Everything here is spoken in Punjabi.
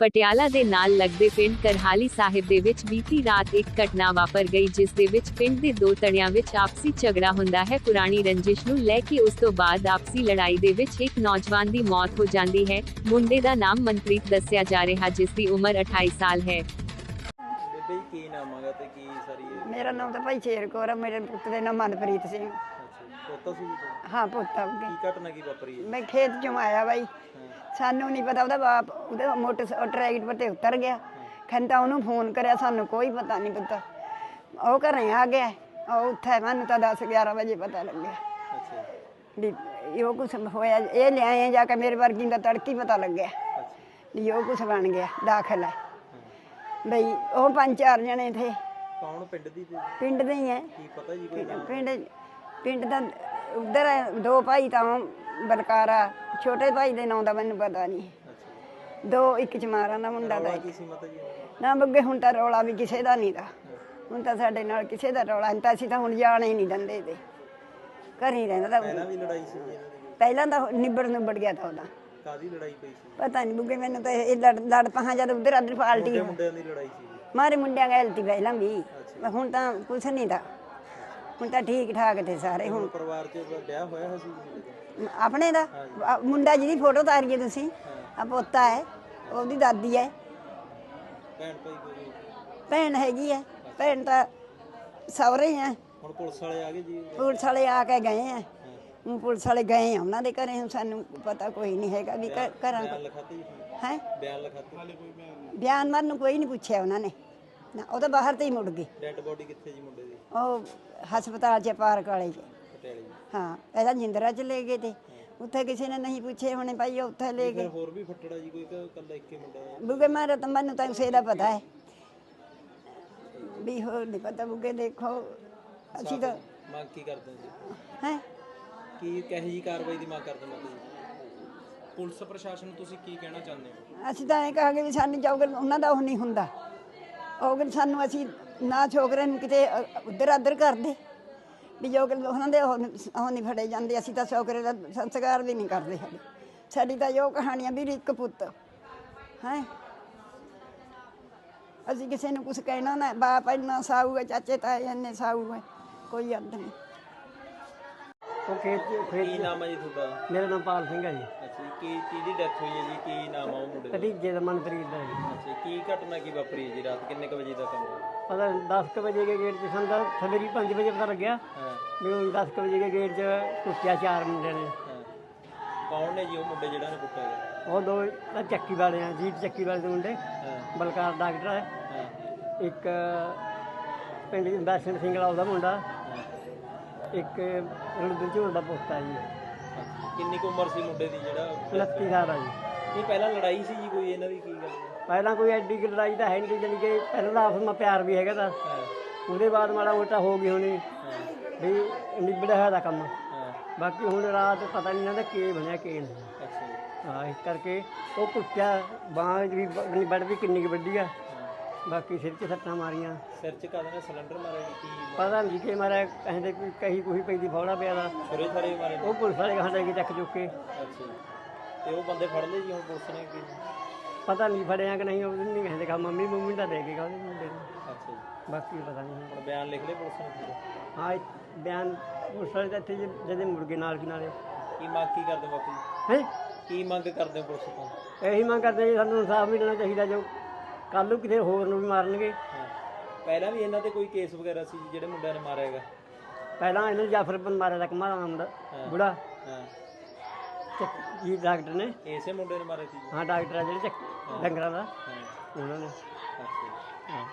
ਪਟਿਆਲਾ ਦੇ ਨਾਲ ਲੱਗਦੇ ਪਿੰਡ ਕਰਹਾਲੀ ਸਾਹਿਬ ਦੇ ਵਿੱਚ ਬੀਤੀ ਰਾਤ ਇੱਕ ਘਟਨਾ ਵਾਪਰ ਗਈ ਜਿਸ ਦੇ ਵਿੱਚ ਪਿੰਡ ਦੇ ਦੋ ਤਣਿਆਂ ਵਿੱਚ ਆਪਸੀ ਝਗੜਾ ਹੁੰਦਾ ਹੈ। ਪੁਰਾਣੀ ਰੰਜਿਸ਼ ਨੂੰ ਲੈ ਕੇ ਉਸ ਤੋਂ ਬਾਅਦ ਆਪਸੀ ਲੜਾਈ ਦੇ ਵਿੱਚ ਇੱਕ ਨੌਜਵਾਨ ਦੀ ਮੌਤ ਹੋ ਜਾਂਦੀ ਹੈ। ਮੁੰਡੇ ਦਾ ਨਾਮ ਮਨਪ੍ਰੀਤ ਦੱਸਿਆ ਜਾ ਰਿਹਾ ਜਿਸ ਦੀ ਉਮਰ 28 ਸਾਲ ਹੈ। ਬੇਬੇ ਜੀ ਕੀ ਨਾਮ ਹੈਗਾ ਤੇ ਕੀ ਸਾਰੀ ਮੇਰਾ ਨਾਮ ਤਾਂ ਭਾਈ ਸ਼ੇਰ ਕੌਰ ਆ ਮੇਰੇ ਪੁੱਤ ਦੇ ਨਾਮ ਮਨਪ੍ਰੀਤ ਸਿੰਘ। ਪੋਤਾ ਸੀ ਤੁਹਾਡਾ? ਹਾਂ ਪੁੱਤ ਉਹਦੇ। ਕੀ ਘਟਨਾ ਕੀ ਵਾਪਰੀ ਹੈ? ਮੈਂ ਖੇਤ ਚੋਂ ਆਇਆ ਬਾਈ। ਸਾਨੂੰ ਨਹੀਂ ਪਤਾ ਉਹਦਾ ਬਾਪ ਉਹਦੇ ਮੋਟਰ ਟਰੈਕਟਰ ਤੇ ਉਤਰ ਗਿਆ। ਖੰਤਾ ਉਹਨੂੰ ਫੋਨ ਕਰਿਆ ਸਾਨੂੰ ਕੋਈ ਪਤਾ ਨਹੀਂ ਪਤਾ। ਉਹ ਘਰੇ ਆ ਗਿਆ। ਉਹ ਉੱਥੇ ਮੈਨੂੰ ਤਾਂ 10 11 ਵਜੇ ਪਤਾ ਲੱਗਿਆ। ਅੱਛਾ। ਵੀ ਇਹੋ ਕੁਛ ਹੋਇਆ ਇਹ ਲਿਆਏ ਜਾ ਕੇ ਮੇਰੇ ਵਰਗੀ ਦਾ ਤੜਕੀ ਪਤਾ ਲੱਗਿਆ। ਅੱਛਾ। ਵੀ ਉਹ ਕੁਛ ਬਣ ਗਿਆ ਦਾਖਲ ਹੈ। ਬਈ ਉਹ ਪੰਜ ਚਾਰ ਜਣੇ ਥੇ। ਕੌਣ? ਪਿੰਡ ਦੀ ਤੇ? ਪਿੰਡ ਦੇ ਹੀ ਹੈ। ਕੀ ਪਤਾ ਜੀ ਕੋਈ ਪਿੰਡ ਪਿੰਡ ਦਾ ਉਧਰ ਦੋ ਭਾਈ ਤਾਂ ਬਲਕਾਰਾ ਛੋਟੇ ਭਾਈ ਦੇ ਨਾਂ ਦਾ ਮੈਨੂੰ ਪਤਾ ਨਹੀਂ। ਦੋ ਇੱਕ ਚਮਾਰਾਂ ਦਾ ਮੁੰਡਾ ਦਾ ਇੱਕ। ਨਾ ਬੱਗੇ ਹੁਣ ਤਾਂ ਰੌਲਾ ਵੀ ਕਿਸੇ ਦਾ ਨਹੀਂ ਦਾ ਹੁਣ ਤਾਂ ਸਾਡੇ ਨਾਲ ਕਿਸੇ ਦਾ ਰੌਲਾ ਨਹੀਂ ਤਾਂ ਅਸੀਂ ਤਾਂ ਹੁਣ ਜਾਣ ਹੀ ਨਹੀਂ ਦਿੰਦੇ ਤੇ ਘਰ ਹੀ ਰਹਿੰਦਾ ਤਾਂ ਪਹਿਲਾਂ ਵੀ ਲੜਾਈ ਸੀ ਜੀ? ਇਹਨਾਂ ਦੀ ਪਹਿਲਾਂ ਤਾਂ ਨਿਬੜ ਨਿਬੜ ਗਿਆ ਤਾਂ ਉਹਦਾ। ਕਾਦੀ ਲੜਾਈ ਪਈ ਸੀ? ਪਤਾ ਨਹੀਂ ਬੁੱਗੇ ਮੈਨੂੰ ਤਾਂ ਇਹ ਲੜ ਲੜ ਪਹਾਂ ਜਦ ਉਧਰ ਅੱਧਰ ਪਾਲਟੀ ਮੁੰਡੇ ਮੁੰਡਿਆਂ ਦੀ ਲੜਾਈ ਸੀ ਮਾਰੇ ਮੁੰਡਿਆਂ ਗੈਲਤੀ ਪਹਿਲਾਂ ਵੀ। ਹੁਣ ਤਾਂ ਕੁਛ ਨਹੀਂ ਦਾ ਹੁਣ ਤਾਂ ਠੀਕ ਠਾਕ ਤੇ ਸਾਰੇ ਹੁਣ। ਪਰਿਵਾਰ ਚ ਵਿਆਹ ਹੋਇਆ ਹੋਇਆ ਸੀ? ਆਪਣੇ ਦਾ? ਆ ਮੁੰਡਾ ਜਿਹਦੀ ਫੋਟੋ ਤਾਰੀਏ ਤੁਸੀਂ ਆ ਪੋਤਾ ਹੈ ਉਹਦੀ ਦਾਦੀ ਹੈ। ਭੈਣ ਭਾਈ ਕੋਈ ਭੈਣ ਹੈਗੀ ਹੈ ਭੈਣ ਤਾਂ ਸਹੁਰੇ ਹੈ। ਹੁਣ ਪੁਲਿਸ ਵਾਲੇ ਆ ਗਏ ਜੀ? ਪੁਲਿਸ ਵਾਲੇ ਆ ਕੇ ਗਏ ਆ ਹੁਣ ਪੁਲਿਸ ਵਾਲੇ ਗਏ ਆ ਉਹਨਾਂ ਦੇ ਘਰੇ ਹੁਣ ਸਾਨੂੰ ਪਤਾ ਕੋਈ ਨਹੀਂ ਹੈਗਾ ਵੀ ਘ- ਘਰਾਂ ਬਿਆਨ ਲਿਖਾਤੇ ਜੀ? ਹੈ? ਬਿਆਨ ਲਿਖਾਤੇ। ਹਾਲੇ ਕੋਈ ਬਿਆਨ ਬਿਆਨ ਮਾਰਨ ਨੂੰ ਕੋਈ ਨਹੀਂ ਪੁੱਛਿਆ ਉਹਨਾਂ ਨੇ। ਨਾ ਉਹ ਤਾਂ ਬਾਹਰ ਤੇ ਹੀ ਮੁੜ ਗਏ ਡੈੱਡ ਬੋਡੀ ਕਿੱਥੇ ਜੀ ਮੁੰਡੇ ਦੀ? ਉਹ ਹਸਪਤਾਲ 'ਚ ਪਾਰਕ ਵਾਲੇ 'ਚ। ਪਟਿਆਲੇ ਜੀ। ਹਾਂ ਪਹਿਲਾਂ ਜਿੰਦਰਾ 'ਚ ਲੈ ਗਏ ਤੇ। ਉੱਥੇ ਕਿਸੇ ਨੇ ਨਹੀਂ ਪੁੱਛੇ ਹੋਣੇ ਭਾਈ ਉਹ ਉੱਥੇ ਲੈ ਫਿਰ ਗਏ। ਹੋਰ ਵੀ ਫੱਟੜਾ ਜੀ ਕੋਈ ਕਿ ਇਕੱਲਾ ਇੱਕੇ ਮੁੰਡਾ ਹੈ? ਬੁਗੇ ਮਾਰਾ ਤਾਂ ਮੈਨੂੰ ਤਾਂ ਉਸੇ ਦਾ ਪਤਾ ਹੈ। ਵੀ ਹੋਰ ਨਹੀਂ ਪਤਾ ਬੁਗੇ ਦੇਖੋ। ਅਸੀਂ ਤਾਂ ਮੰਗ ਕੀ ਕਰਦੇ ਹੋ ਜੀ? ਹੈ? ਕੀ ਕਹੇ ਜੀ ਕਾਰਵਾਈ ਦੀ ਮੰਗ ਕਰਦੇ ਜੀ ਪੁਲਿਸ ਪ੍ਰਸ਼ਾਸਨ ਨੂੰ ਤੁਸੀਂ ਕੀ ਕਹਿਣਾ ਚਾਹੁੰਦੇ ਹੋ? ਅਸੀਂ ਤਾਂ ਇਹ ਕਹਾਂਗੇ ਵੀ ਸਾਨੂੰ ਜੋਗਰ ਉਹਨਾਂ ਦਾ ਉਹ ਨਹੀਂ ਹੁੰਦਾ। ਉਹ ਕਿ ਸਾਨੂੰ ਅਸੀਂ ਨਾ ਛੋਕਰੇ ਨੂੰ ਕਿਤੇ ਉਧਰ ਅਧਰ ਕਰਦੇ। ਵੀ ਜੋ ਕਿ ਉਹਨਾਂ ਦੇ ਉਹ ਨਹੀਂ ਫੜੇ ਜਾਂਦੇ, ਅਸੀਂ ਤਾਂ ਛੋਕਰੇ ਦਾ ਸੰਸਕਾਰ ਵੀ ਨਹੀਂ ਕਰਦੇ ਸਾਡੇ ਸਾਡੀ ਤਾਂ ਜੋ ਕਹਾਣੀਆਂ ਵੀ ਇੱਕ ਪੁੱਤ। ਹੈ? ਅਸੀਂ ਕਿਸੇ ਨੂੰ ਕੁਝ ਕਹਿਣਾ ਨਾ, ਬਾਪ ਇੰਨਾ ਸਾਊ ਹੈ, ਚਾਚੇ ਤਾਏ ਇੰਨੇ ਸਾਊ ਹੈ, ਕੋਈ ਅੱਧ ਨਹੀਂ। ਉਹ ਖੇਤ ਚ- ਖੇਤ ਕੀ ਨਾਮ ਹੈ ਜੀ ਤੁਹਾਡਾ? ਮੇਰਾ ਨਾਮ ਪਾਲ ਸਿੰਘ ਹੈ ਜੀ। ਅੱਛਾ ਜੀ ਕੀ ਕਿਹਦੀ ਡੈਥ ਹੋਈ ਹੈ ਜੀ? ਕੀ ਨਾਮ ਆ ਉਹ ਮੁੰਡੇ ਦਾ? ਭਤੀਜੇ ਦਾ ਮਨਪ੍ਰੀਤ ਦਾ ਜੀ। ਅੱਛਾ ਕੀ ਘਟਨਾ ਕੀ ਵਾਪਰੀ ਹੈ ਜੀ ਰਾਤ? ਕਿੰਨੇ ਕ ਵਜੇ ਦਾ ਕੰਮ ਹੈ? ਪਤਾ 10 ਵਜੇ ਦੇ ਗੇਟ 'ਚ ਸਾਨੂੰ ਤਾਂ ਸਵੇਰੀ 5 ਵਜੇ ਪਤਾ ਲੱਗਿਆ। ਹਾਂ। ਉਹ 10 ਵਜੇ ਦੇ ਗੇਟ 'ਚ ਕੁੱਟਿਆ ਚਾਰ ਮੁੰਡੇ ਨੇ। ਹਾਂ। ਕੌਣ ਨੇ ਜੀ ਉਹ ਮੁੰਡੇ ਜਿਹੜਾ ਨੇ ਕੁੱਟਿਆ ਉਹ ਦੋ ਤਾਂ ਚੱਕੀ ਵਾਲੇ ਆ ਜੀਤ ਚੱਕੀ ਵਾਲੇ ਦੇ ਮੁੰਡੇ। ਹਾਂ। ਬਲਕਾਰ ਡਾਕਟਰ ਹੈ ਹਾਂ। ਇੱਕ ਪਿੰਡ ਦਰਸ਼ਨ ਸਿੰਘ ਦਾ ਉਹਦਾ ਮੁੰਡਾ। ਇੱਕ ਰਣਦੂ ਝੋਲ ਦਾ ਪੋਤਾ ਜੀ। ਕਿੰਨੀ ਕੁ ਉਮਰ ਸੀ ਮੁੰਡੇ ਦੀ ਜਿਹੜਾ? 29 ਸਾਲ ਆ ਜੀ। ਇਹ ਪਹਿਲਾਂ ਲੜਾਈ ਸੀ ਜੀ ਕੋਈ ਇਹਨਾਂ ਦੀ ਕੀ ਗੱਲ? ਪਹਿਲਾਂ ਕੋਈ ਐਡੀ ਕੁ ਲੜਾਈ ਤਾਂ ਹੈ ਨਹੀਂ ਜਾਣੀ ਕਿ ਪਹਿਲਾਂ ਤਾਂ ਆਪਸ ਵਿੱਚ ਪਿਆਰ ਵੀ ਹੈਗਾ ਤਾਂ। ਉਹਦੇ ਬਾਅਦ ਮਾੜਾ ਮੋਟਾ ਹੋ ਗਈ ਹੋਣੀ ਵੀ ਨਿਬੜਿਆ ਹੋਇਆ ਦਾ ਕੰਮ। ਬਾਕੀ ਹੁਣ ਰਾਤ ਪਤਾ ਨਹੀਂ ਇਹਨਾਂ ਦਾ ਕੀ ਬਣਿਆ ਕੀ ਨਹੀਂ। ਅੱਛਾ ਹਾਂ ਇਸ ਕਰਕੇ ਉਹ ਕੁੱਤਿਆ ਬਾਂਹ ਵੀ ਬੜੀ ਵੱਡ ਵੀ ਕਿੰਨੀ ਕੁ ਵੱਡੀ ਆ। ਬਾਕੀ ਸਿਰ 'ਚ ਸੱਟਾਂ ਮਾਰੀਆਂ। ਸਿਰ ਚ ਕਾਹਦੇ ਨਾਲ ਸਿਲੰਡਰ ਮਾਰਿਆ ਜੀ ਕੀ ਪਤਾ ਨਹੀਂ ਕਿ ਮਾਰਿਆ ਕਹਿੰਦੇ ਕੋਈ ਕਹੀ ਕੋਈ ਪੈਂਦੀ ਫੌੜਾ ਪਿਆ ਦਾ। ਛੁਰੇ ਥਰੇ ਮਾਰੇ ਨੇ? ਉਹ ਪੁਲਿਸ ਵਾਲੇ ਕਹਿੰਦੇ ਕਿ ਚੱਕ ਚੁੱਕ ਕੇ। ਅੱਛਾ। ਜੀ ਤੇ ਉਹ ਬੰਦੇ ਫੜ ਲਏ ਜੀ ਹੁਣ ਪੁਲਿਸ ਨੇ ਕੀ ਪਤਾ ਨਹੀਂ ਫੜਿਆ ਕਿ ਨਹੀਂ ਉਹ ਨਹੀਂ ਕਹਿੰਦੇ ਕਹਾ ਮੰਮੀ ਮੰਮੀ ਦਾ ਦੇ ਕੇ ਕਹਿੰਦੇ ਮੁੰਡੇ ਨੂੰ। ਅੱਛਾ ਜੀ। ਬਾਕੀ ਪਤਾ ਨਹੀਂ। ਹੁਣ ਬਿਆਨ ਲਿਖ ਲਏ ਪੁਲਿਸ ਨੇ ਪੂਰੇ? ਹਾਂ ਇਹ ਬਿਆਨ ਪੁਲਿਸ ਵਾਲੇ ਤਾਂ ਇੱਥੇ ਜਦੇ ਮੁਰਗੇ ਨਾਲ ਕਿਨਾਰੇ ਕੀ ਮੰਗ ਕੀ ਕਰਦੇ ਹੋ ਬਾਪੂ ਜੀ? ਹੈ? ਕੀ ਮੰਗ ਕਰਦੇ ਹੋ ਪੁਲਿਸ ਤੋਂ? ਇਹੀ ਮੰਗ ਕਰਦੇ ਜੀ ਸਾਨੂੰ ਇਨਸਾਫ ਮਿਲਣਾ ਚਾਹੀਦਾ ਜੋ ਕੱਲ ਨੂੰ ਕਿਸੇ ਹੋਰ ਨੂੰ ਵੀ ਮਾਰਨਗੇ। ਪਹਿਲਾਂ ਵੀ ਇਹਨਾਂ ਤੇ ਕੋਈ ਕੇਸ ਵਗੈਰਾ ਸੀ ਜਿਹੜੇ ਮੁੰਡਿਆਂ ਨੇ ਮਾਰਿਆ ਹੈਗਾ? ਪਹਿਲਾਂ ਇਹਨੇ ਜਾਫਰ ਬਨ ਮਾਰਿਆ ਦਾ ਕਮਾਲ ਨਾਮ ਦਾ ਬੁੜਾ। ਹਾਂ। ਚੱਕ- ਜੀ ਡਾਕਟਰ ਨੇ। ਇਸੇ ਮੁੰਡੇ ਨੇ ਮਾਰੇ ਸੀ ਹਾਂ ਡਾਕਟਰ ਆ ਜਿਹੜੇ ਚੱਕ ਡੰਗਰਾਂ ਦਾ। ਉਹਨਾਂ ਨੇ। ਅੱਛਾ ਜੀ। ਹਾਂ।